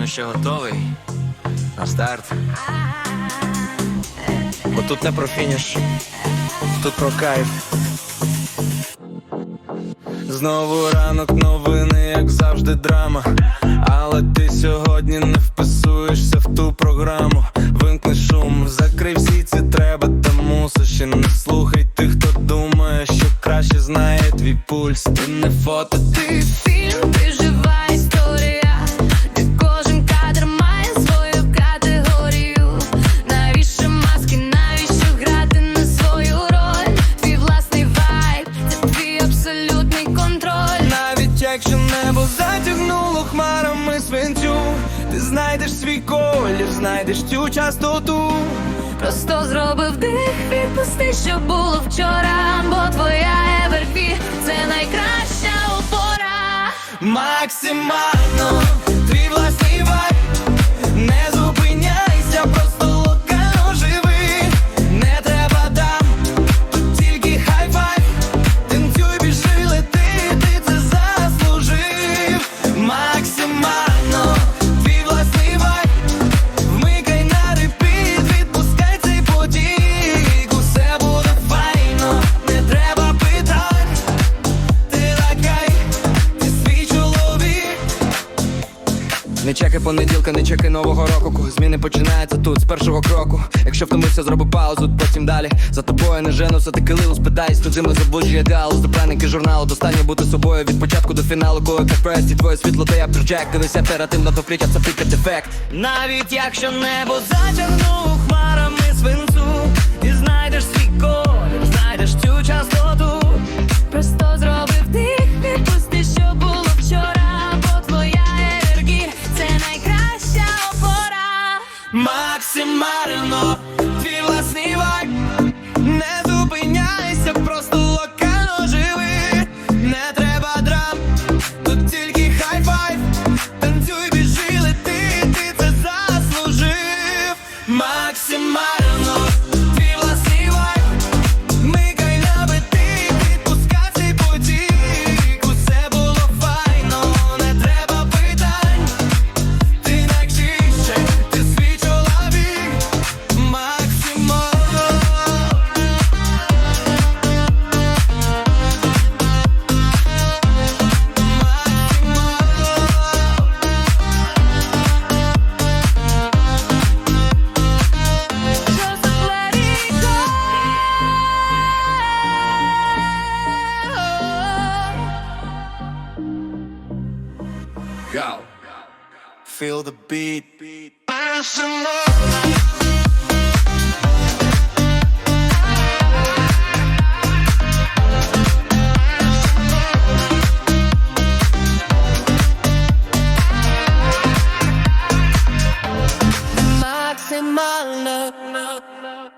Ну що, готовий? На старт. Бо тут не про фініш, тут про кайф. Знову ранок, новини, як завжди, драма. Пульс. Ти не фото, ти Фільм ти жива історія, де кожен кадр має свою категорію. Навіщо маски, навіщо грати на свою роль? Твій власний вайб, це твій абсолютний контроль. Навіть якщо небо затягнуло хмарами свинцю, ти знайдеш свій колір, знайдеш цю частоту. Просто зробив дих, відпусти, що було вчора, Максимально не чекай понеділка, не чекай нового року. Зміни починаються тут з першого кроку. Якщо втомився, зроби паузу, потім далі. За тобою не женуся, ти килилу спитайся, тут зими заблуджує ідеал з пряники журналу. Достатньо бути собою від початку до фіналу, коли капресті твоє світло, та я проджект. Дивися оперативно, то фрітя, це пікет ефект. Навіть якщо небо затягнуло хмарами свинцу, і знайдеш свій колір, Максимально. Твій власний вайб. Не зупиняйся, просто локально живи. Не треба драм, тут тільки хай-файв Танцюй, біжи, лети, ти це заслужив. Максимально go. Feel the beat. Maximal, no, maximal love.